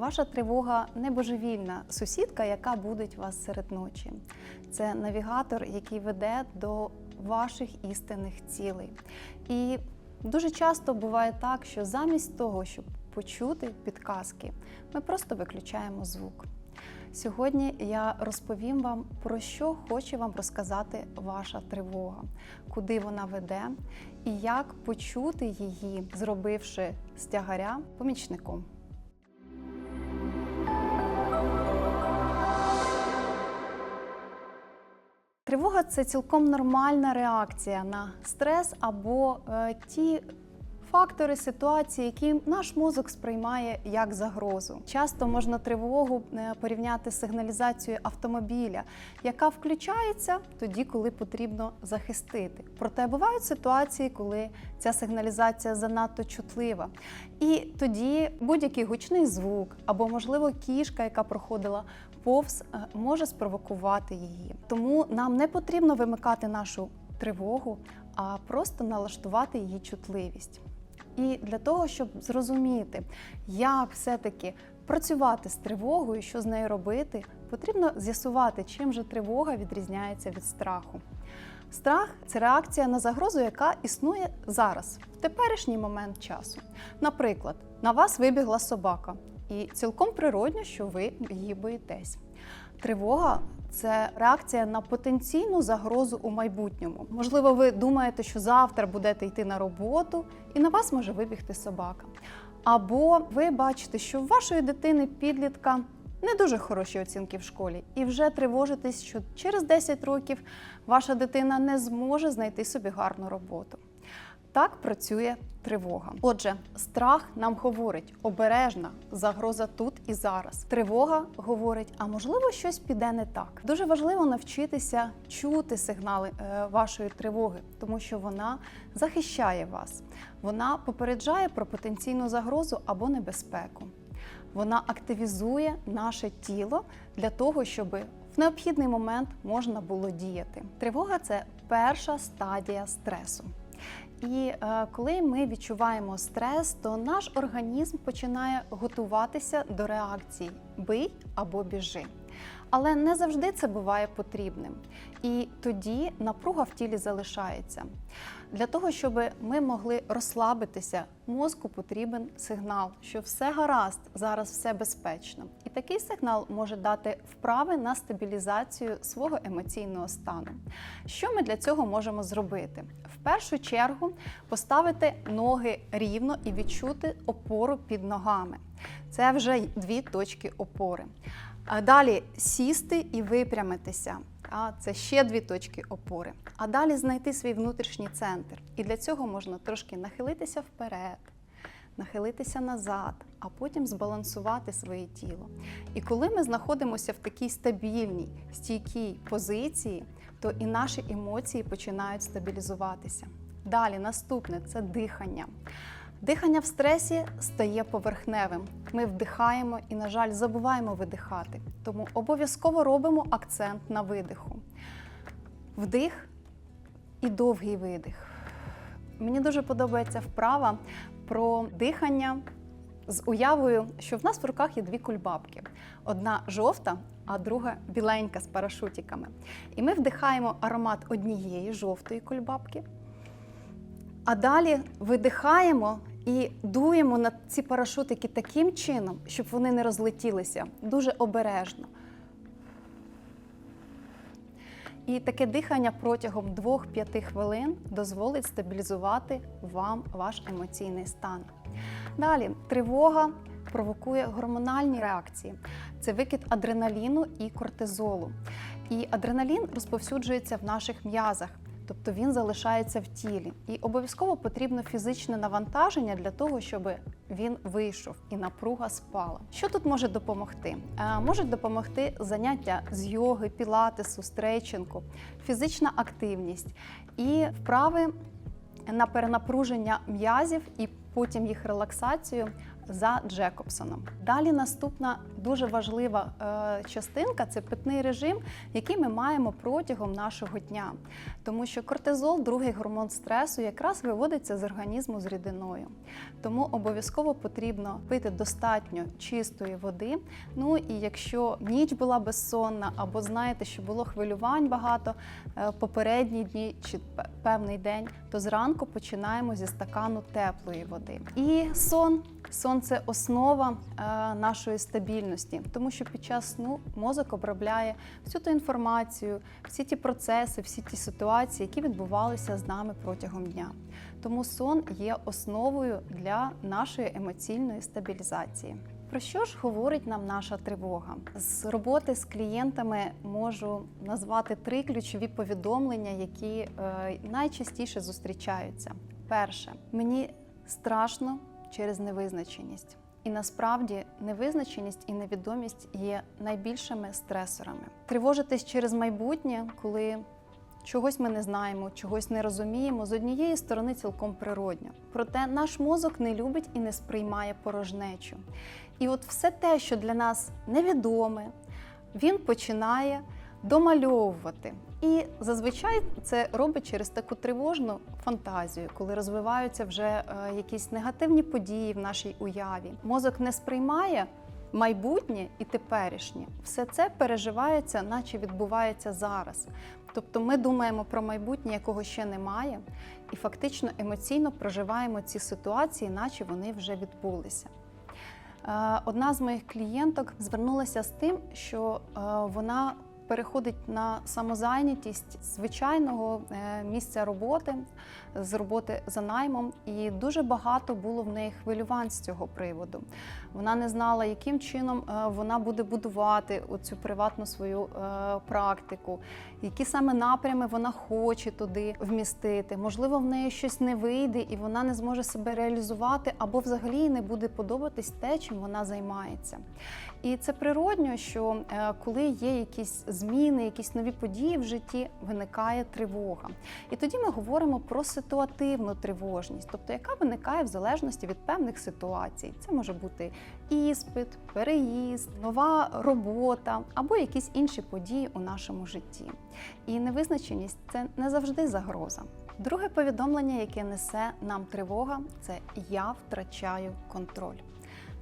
Ваша тривога не божевільна сусідка, яка будить вас серед ночі. Це навігатор, який веде до ваших істинних цілей. І дуже часто буває так, що замість того, щоб почути підказки, ми просто виключаємо звук. Сьогодні я розповім вам про що хоче вам розказати ваша тривога, куди вона веде і як почути її, зробивши з тягаря помічником. Тривога це цілком нормальна реакція на стрес або е, ті фактори ситуації, які наш мозок сприймає як загрозу. Часто можна тривогу е, порівняти з сигналізацією автомобіля, яка включається тоді, коли потрібно захистити. Проте бувають ситуації, коли ця сигналізація занадто чутлива. І тоді будь-який гучний звук або, можливо, кішка, яка проходила повз, е, може спровокувати її. Тому нам не потрібно вимикати нашу тривогу, а просто налаштувати її чутливість. І для того, щоб зрозуміти, як все-таки працювати з тривогою, що з нею робити, потрібно з'ясувати, чим же тривога відрізняється від страху. Страх це реакція на загрозу, яка існує зараз, в теперішній момент часу. Наприклад, на вас вибігла собака, і цілком природньо, що ви її боїтесь. Тривога це реакція на потенційну загрозу у майбутньому. Можливо, ви думаєте, що завтра будете йти на роботу, і на вас може вибігти собака. Або ви бачите, що в вашої дитини підлітка не дуже хороші оцінки в школі, і вже тривожитесь, що через 10 років ваша дитина не зможе знайти собі гарну роботу. Так працює тривога. Отже, страх нам говорить обережна, загроза тут і зараз. Тривога говорить, а можливо, щось піде не так. Дуже важливо навчитися чути сигнали е, вашої тривоги, тому що вона захищає вас. Вона попереджає про потенційну загрозу або небезпеку. Вона активізує наше тіло для того, щоб в необхідний момент можна було діяти. Тривога це перша стадія стресу. І е, коли ми відчуваємо стрес, то наш організм починає готуватися до реакцій бий або біжи. Але не завжди це буває потрібним. І тоді напруга в тілі залишається. Для того, щоб ми могли розслабитися, мозку потрібен сигнал, що все гаразд, зараз все безпечно. І такий сигнал може дати вправи на стабілізацію свого емоційного стану. Що ми для цього можемо зробити? В першу чергу поставити ноги рівно і відчути опору під ногами. Це вже дві точки опори. А Далі сісти і випрямитися. А це ще дві точки опори. А далі знайти свій внутрішній центр. І для цього можна трошки нахилитися вперед, нахилитися назад, а потім збалансувати своє тіло. І коли ми знаходимося в такій стабільній, стійкій позиції, то і наші емоції починають стабілізуватися. Далі наступне це дихання. Дихання в стресі стає поверхневим. Ми вдихаємо і, на жаль, забуваємо видихати. Тому обов'язково робимо акцент на видиху. Вдих і довгий видих. Мені дуже подобається вправа про дихання з уявою, що в нас в руках є дві кульбабки: одна жовта, а друга біленька з парашутиками. І ми вдихаємо аромат однієї жовтої кульбабки. А далі видихаємо і дуємо на ці парашутики таким чином, щоб вони не розлетілися дуже обережно. І таке дихання протягом 2-5 хвилин дозволить стабілізувати вам ваш емоційний стан. Далі тривога провокує гормональні реакції. Це викид адреналіну і кортизолу. І адреналін розповсюджується в наших м'язах. Тобто він залишається в тілі, і обов'язково потрібно фізичне навантаження для того, щоб він вийшов і напруга спала. Що тут може допомогти? Е, Можуть допомогти заняття з йоги, пілатесу, стрейчингу, фізична активність і вправи на перенапруження м'язів і потім їх релаксацію за Джекобсоном. Далі наступна дуже важлива е, частинка це питний режим, який ми маємо протягом нашого дня. Тому що кортизол, другий гормон стресу, якраз виводиться з організму з рідиною. Тому обов'язково потрібно пити достатньо чистої води. Ну і якщо ніч була безсонна, або знаєте, що було хвилювань багато е, попередні дні чи певний день, то зранку починаємо зі стакану теплої води. І сон. Сон це основа е, нашої стабільності, тому що під час сну мозок обробляє всю ту інформацію, всі ті процеси, всі ті ситуації, які відбувалися з нами протягом дня. Тому сон є основою для нашої емоційної стабілізації. Про що ж говорить нам наша тривога? З роботи з клієнтами можу назвати три ключові повідомлення, які е, найчастіше зустрічаються. Перше, мені страшно через невизначеність. І насправді невизначеність і невідомість є найбільшими стресорами. Тривожитись через майбутнє, коли чогось ми не знаємо, чогось не розуміємо, з однієї сторони цілком природньо. Проте наш мозок не любить і не сприймає порожнечу. І от все те, що для нас невідоме, він починає домальовувати. І зазвичай це робить через таку тривожну фантазію, коли розвиваються вже е, якісь негативні події в нашій уяві. Мозок не сприймає майбутнє і теперішнє. Все це переживається, наче відбувається зараз. Тобто ми думаємо про майбутнє, якого ще немає, і фактично емоційно проживаємо ці ситуації, наче вони вже відбулися. Е, Одна з моїх клієнток звернулася з тим, що е, вона переходить на самозайнятість звичайного е, місця роботи, з роботи за наймом, і дуже багато було в неї хвилювань з цього приводу. Вона не знала, яким чином е, вона буде будувати оцю приватну свою е, практику, які саме напрями вона хоче туди вмістити. Можливо, в неї щось не вийде, і вона не зможе себе реалізувати, або взагалі не буде подобатись те, чим вона займається. І це природньо, що коли є якісь зміни, якісь нові події в житті, виникає тривога. І тоді ми говоримо про ситуативну тривожність, тобто яка виникає в залежності від певних ситуацій. Це може бути іспит, переїзд, нова робота або якісь інші події у нашому житті. І невизначеність це не завжди загроза. Друге повідомлення, яке несе нам тривога, це я втрачаю контроль.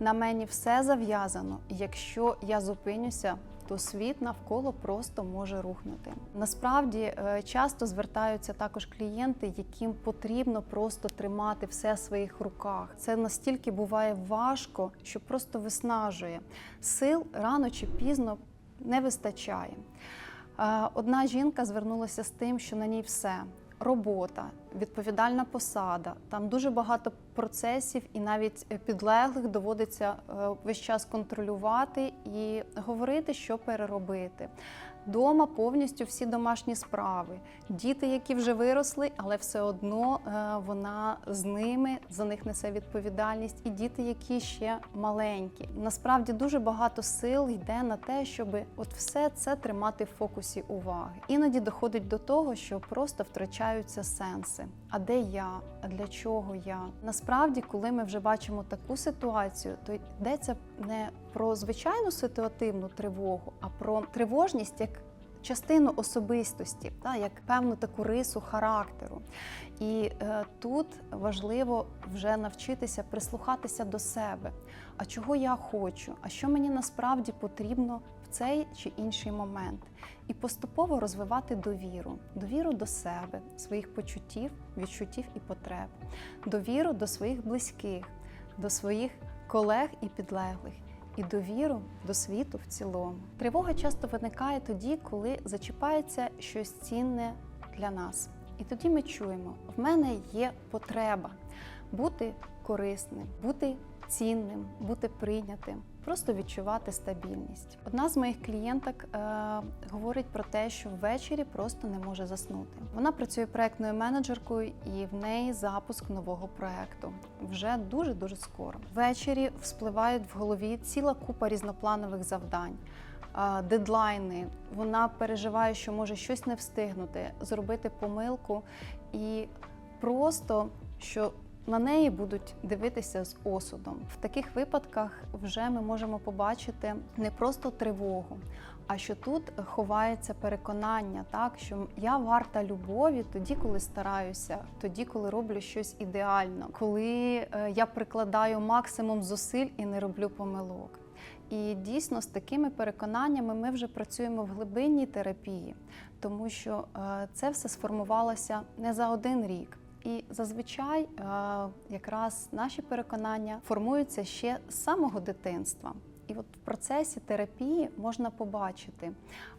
На мені все зав'язано. Якщо я зупинюся, то світ навколо просто може рухнути. Насправді е, часто звертаються також клієнти, яким потрібно просто тримати все в своїх руках. Це настільки буває важко, що просто виснажує. Сил рано чи пізно не вистачає. Е, Одна жінка звернулася з тим, що на ній все. Робота, відповідальна посада, там дуже багато процесів, і навіть е, підлеглих доводиться е, весь час контролювати і говорити, що переробити. Дома повністю всі домашні справи. Діти, які вже виросли, але все одно е, вона з ними за них несе відповідальність, і діти, які ще маленькі. Насправді дуже багато сил йде на те, щоб от все це тримати в фокусі уваги. Іноді доходить до того, що просто втрачаються сенси. А де я? А для чого я? Насправді, коли ми вже бачимо таку ситуацію, то йдеться не про звичайну ситуативну тривогу, а про тривожність як частину особистості, та, як певну таку рису характеру. І е, тут важливо вже навчитися прислухатися до себе. А чого я хочу? А що мені насправді потрібно цей чи інший момент? І поступово розвивати довіру, довіру до себе, своїх почуттів, відчуттів і потреб, довіру до своїх близьких, до своїх колег і підлеглих. І довіру до світу в цілому. Тривога часто виникає тоді, коли зачіпається щось цінне для нас. І тоді ми чуємо: в мене є потреба бути корисним, бути цінним, бути прийнятим, просто відчувати стабільність. Одна з моїх клієнток е, говорить про те, що ввечері просто не може заснути. Вона працює проектною менеджеркою, і в неї запуск нового проекту вже дуже дуже скоро. Ввечері вспливають в голові ціла купа різнопланових завдань. е, Дедлайни, вона переживає, що може щось не встигнути, зробити помилку, і просто що на неї будуть дивитися з осудом. В таких випадках вже ми можемо побачити не просто тривогу, а що тут ховається переконання, так що я варта любові тоді, коли стараюся, тоді, коли роблю щось ідеально, коли е, я прикладаю максимум зусиль і не роблю помилок. І дійсно з такими переконаннями ми вже працюємо в глибинній терапії, тому що е, це все сформувалося не за один рік. І зазвичай е, якраз наші переконання формуються ще з самого дитинства. І от в процесі терапії можна побачити,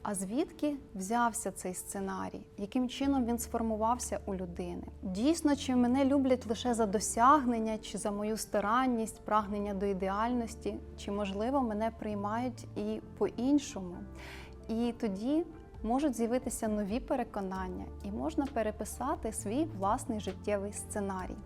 а звідки взявся цей сценарій, яким чином він сформувався у людини. Дійсно, чи мене люблять лише за досягнення, чи за мою старанність, прагнення до ідеальності, чи можливо мене приймають і по-іншому. І тоді можуть з'явитися нові переконання, і можна переписати свій власний життєвий сценарій.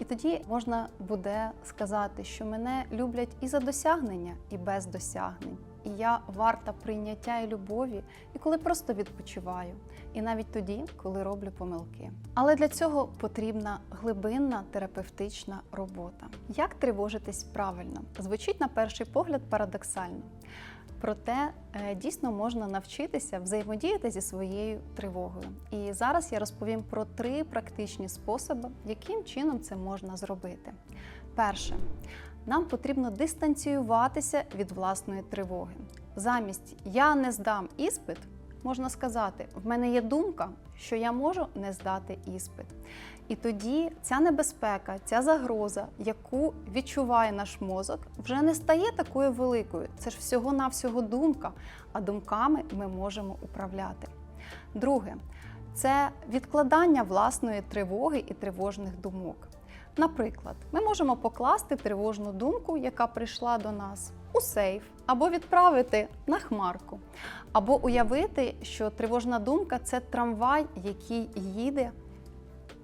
І тоді можна буде сказати, що мене люблять і за досягнення, і без досягнень. І я варта прийняття і любові, і коли просто відпочиваю, і навіть тоді, коли роблю помилки. Але для цього потрібна глибинна терапевтична робота. Як тривожитись правильно? Звучить на перший погляд парадоксально. Проте е, дійсно можна навчитися взаємодіяти зі своєю тривогою. І зараз я розповім про три практичні способи, яким чином це можна зробити. Перше, нам потрібно дистанціюватися від власної тривоги. Замість я не здам іспит, можна сказати, в мене є думка, що я можу не здати іспит. І тоді ця небезпека, ця загроза, яку відчуває наш мозок, вже не стає такою великою. Це ж всього-навсього думка, а думками ми можемо управляти. Друге, це відкладання власної тривоги і тривожних думок. Наприклад, ми можемо покласти тривожну думку, яка прийшла до нас, у сейф, або відправити на хмарку, або уявити, що тривожна думка це трамвай, який їде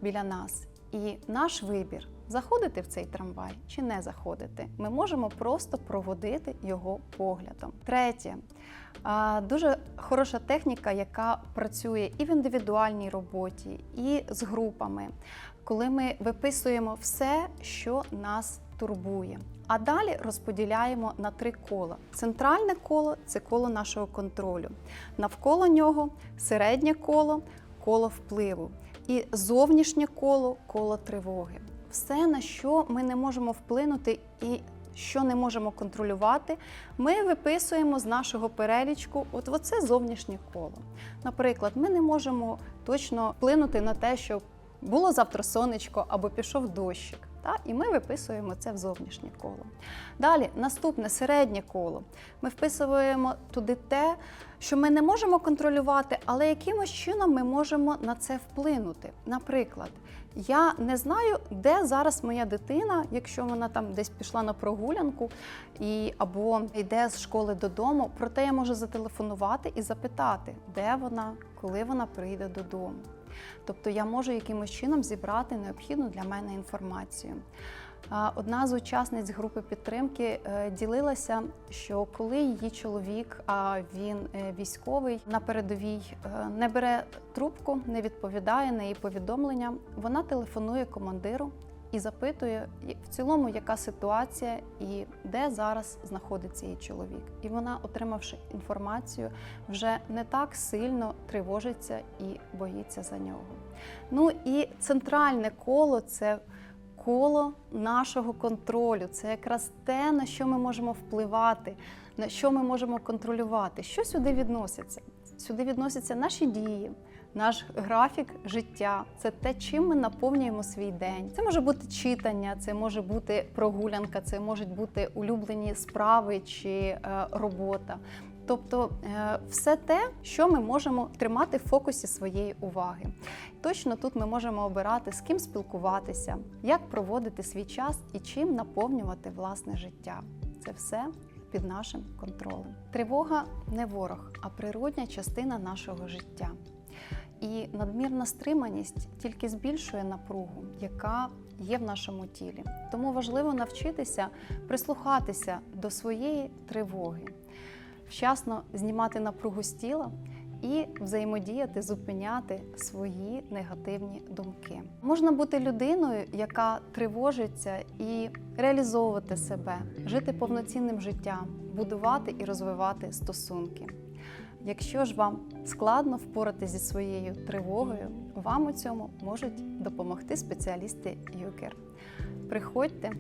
біля нас. І наш вибір заходити в цей трамвай чи не заходити. Ми можемо просто проводити його поглядом. Третє дуже хороша техніка, яка працює і в індивідуальній роботі, і з групами, коли ми виписуємо все, що нас турбує. А далі розподіляємо на три кола. Центральне коло це коло нашого контролю. Навколо нього середнє коло коло впливу. І зовнішнє коло коло тривоги. Все, на що ми не можемо вплинути і що не можемо контролювати, ми виписуємо з нашого перелічку от оце зовнішнє коло. Наприклад, ми не можемо точно вплинути на те, що було завтра сонечко або пішов дощик. Та? І ми виписуємо це в зовнішнє коло. Далі, наступне середнє коло. Ми вписуємо туди те, що ми не можемо контролювати, але якимось чином ми можемо на це вплинути. Наприклад, я не знаю, де зараз моя дитина, якщо вона там десь пішла на прогулянку і або йде з школи додому, проте я можу зателефонувати і запитати, де вона, коли вона прийде додому. Тобто я можу якимось чином зібрати необхідну для мене інформацію. Одна з учасниць групи підтримки е, ділилася, що коли її чоловік, а він е, військовий на передовій, е, не бере трубку, не відповідає на її повідомлення, вона телефонує командиру і запитує в цілому, яка ситуація і де зараз знаходиться її чоловік. І вона, отримавши інформацію, вже не так сильно тривожиться і боїться за нього. Ну і центральне коло це коло нашого контролю. Це якраз те, на що ми можемо впливати, на що ми можемо контролювати. Що сюди відноситься? Сюди відносяться наші дії. Наш графік життя це те, чим ми наповнюємо свій день. Це може бути читання, це може бути прогулянка, це можуть бути улюблені справи чи е, робота. Тобто е, все те, що ми можемо тримати в фокусі своєї уваги. Точно тут ми можемо обирати, з ким спілкуватися, як проводити свій час і чим наповнювати власне життя. Це все під нашим контролем. Тривога не ворог, а природня частина нашого життя. І надмірна стриманість тільки збільшує напругу, яка є в нашому тілі. Тому важливо навчитися прислухатися до своєї тривоги, вчасно знімати напругу з тіла і взаємодіяти, зупиняти свої негативні думки. Можна бути людиною, яка тривожиться і реалізовувати себе, жити повноцінним життям, будувати і розвивати стосунки. Якщо ж вам складно впоратися зі своєю тривогою, вам у цьому можуть допомогти спеціалісти ЮКЕР. Приходьте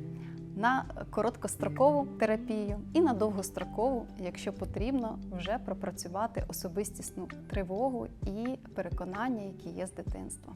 на короткострокову терапію і на довгострокову, якщо потрібно, вже пропрацювати особистісну тривогу і переконання, які є з дитинства.